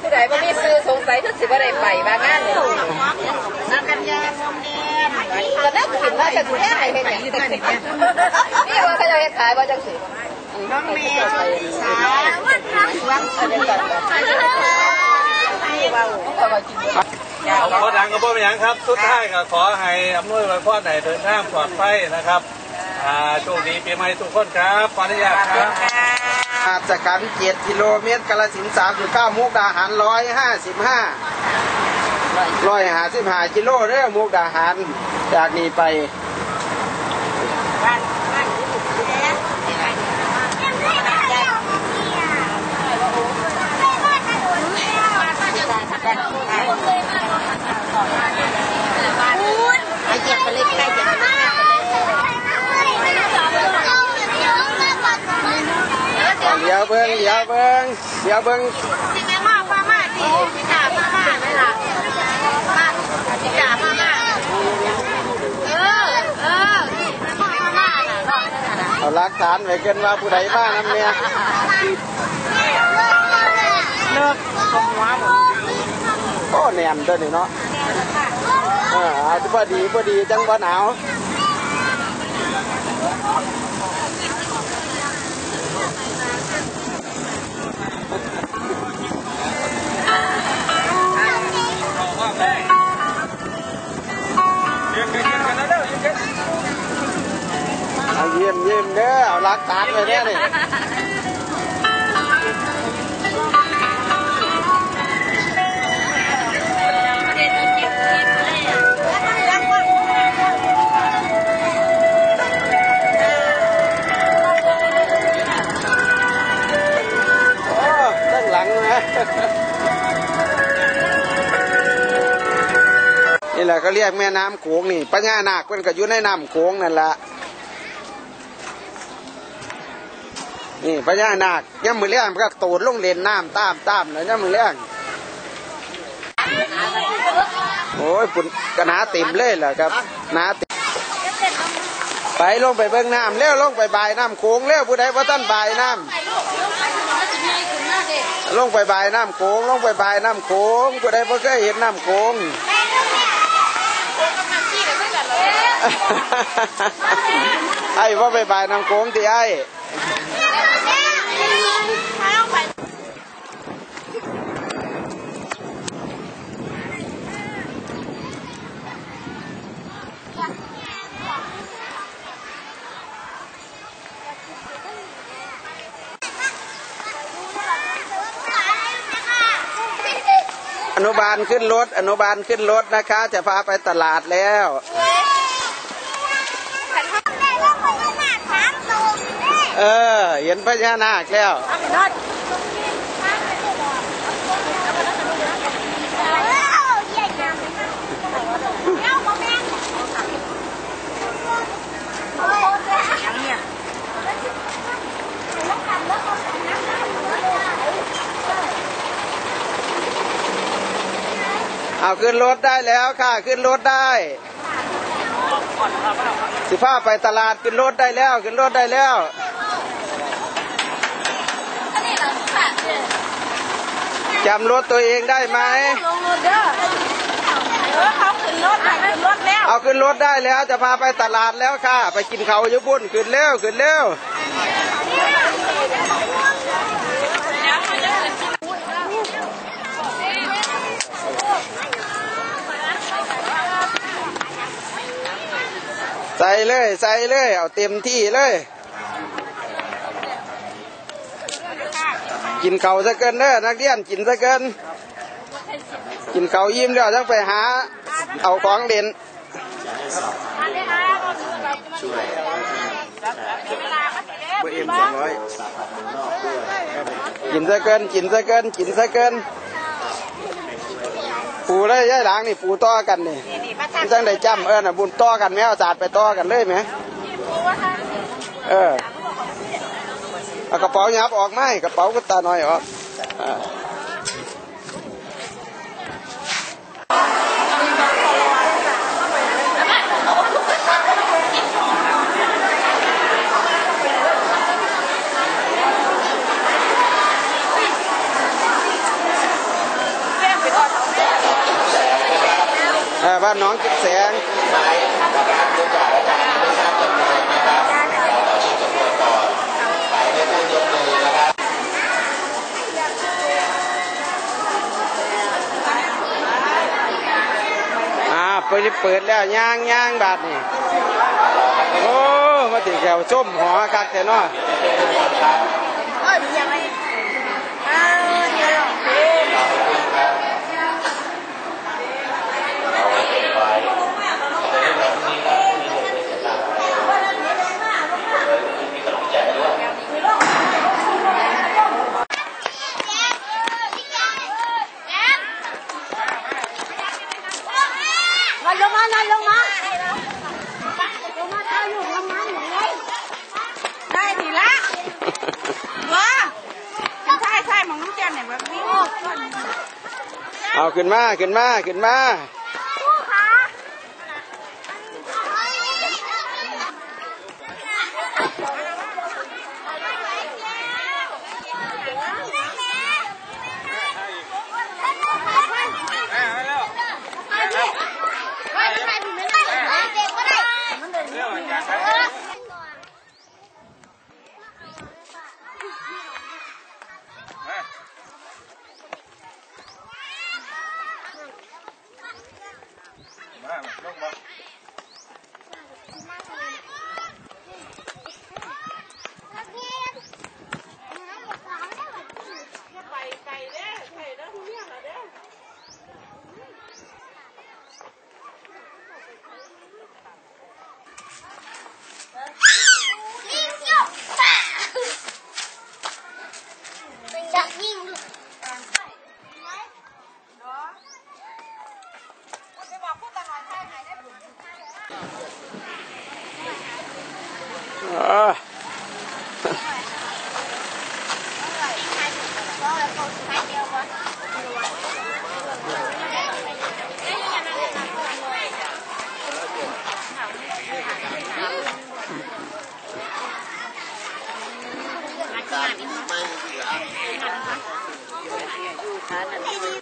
ผู้ใดบ่มีซื้อสงสัยคือสิบ่ได้ไปบางงานนี่นักกันยางมแน่ก็น่าขึ้นมาจะแค่ไหนเป็นหยังนี่ว่าเขาจะขายบ่จังสิน้องเมย์ชนสาวันพักวันสุดขอดังกับพ่อเป็นอย่างครับ สุดท้ายก็ขอให้อำนวยไว้พรให้เดินทางปลอดภัยนะครับโชคดีปีใหม่ทุกคนครับขออนุญาตครับ หาจจะกันเจ็ดกิโลเมตรกาลสินสามเก้ามุกดาหารร้อยห้าสิบห้าร้อยห้าสิบห้ากิโลเด้อมุกดาหารจากนี้ไป ไอเจ็บไปเลยใกล้จะ เดี๋ ยวเบิ้งเดี๋ยวเบิ้งเดี๋ยวเบิ้งสิแม่มาป้ามาสิสิจ่าป้ามาไหมล่ะป้าสิจ่าป้ามาเออเออป้ามาน่ะเอาหลักฐานไว้เกินว่าผู้ใดบ้านน้ำเนี่ยเลิกตรงหัวหมดโอ้แนมตัวนี้เนาะอออาจะพอดีพอดีจังว่าหนาว ยี่ยมเยี่ยมเด้อเอาหลักฐานไว้เนี่ยนี่โอ้ด้นหลังนะนี่แหละก็เรียกแม่น้ำโขงนี่ปัญญานาคเพิ่นก็อยู่ในน้ำโขงนั่นแหละ นี่ปัญานาคย่ำมือเลี้ยงมันก็โตดลงเลนน้ำตามตามเลยย่ำมือเลี้ยงโอ้ยปุ่นกระนาเต็มเลยแหละครับนาเต็มไปลงไปเบิ่งน้ำเร็วลงไปบายน้ำโขงเร็วผู้ใดว่าท่านบายน้ำลงไปบายน้ำโขงลงไปบายน้ำโขงผู้ใดบ่เคยเห็นน้ำโขงไอ้ว่าไปบายน้ำโขงที่ไอ้ นุบาลขึ้นรถ อนุบาลขึ้นรถนะคะ จะพาไปตลาดแล้วเออ เห็นพญานาคแล้ว เอาขึ้นรถได้แล้วค่ะ ขึ้นรถได้สิพาไปตลาดขึ้นรถได้แล้ว ขึ้นรถได้แล้วจำรถตัวเองได้ไหมเอาขึ้นรถได้แล้ว จะพาไปตลาดแล้วค่ะ ไปกินเขาอยู่บุ่นขึ้นเร็วขึ้นเร็ว ใส่เลย ใส่เลย เอาเต็มที่เลย กินเขาวซะเกินเด้อนักเรียนกินซะเกิน กินเขาวยิ้มแล้วต้องไปหา เอาของเด่นเบอร์เอ็มสองร้อยกินซะเกิน กินซะเกิน กินซะเกิน ปูเลยย่ายหลังนี่ปูต่อกันนี่มันจังได้จำเออน่ะบุญต่อกันไหมเอาศาสตร์ไปต่อกันเลยไหมเออเอากระเป๋ายับออกไหมกระเป๋าก็ตาน้อยออก อ่าบ้านหน้องจิกแสงอ่าเปิดเปิดแล้วย่างย่างบาทนี่โอ้มาถึงแถวส้มหอคักแต่เนาะเอ้ยยังไงเออเดี๋ยวหรอกนอนลงมานอนลงมาลงมาตาอยู่ลงมาหนูเลยได้ดีละว้าใช่ใช่มองน้ำแจ่ม เนี่ยแบบนี้เอาขึ้นมา ขึ้นมา ขึ้นมา Ah.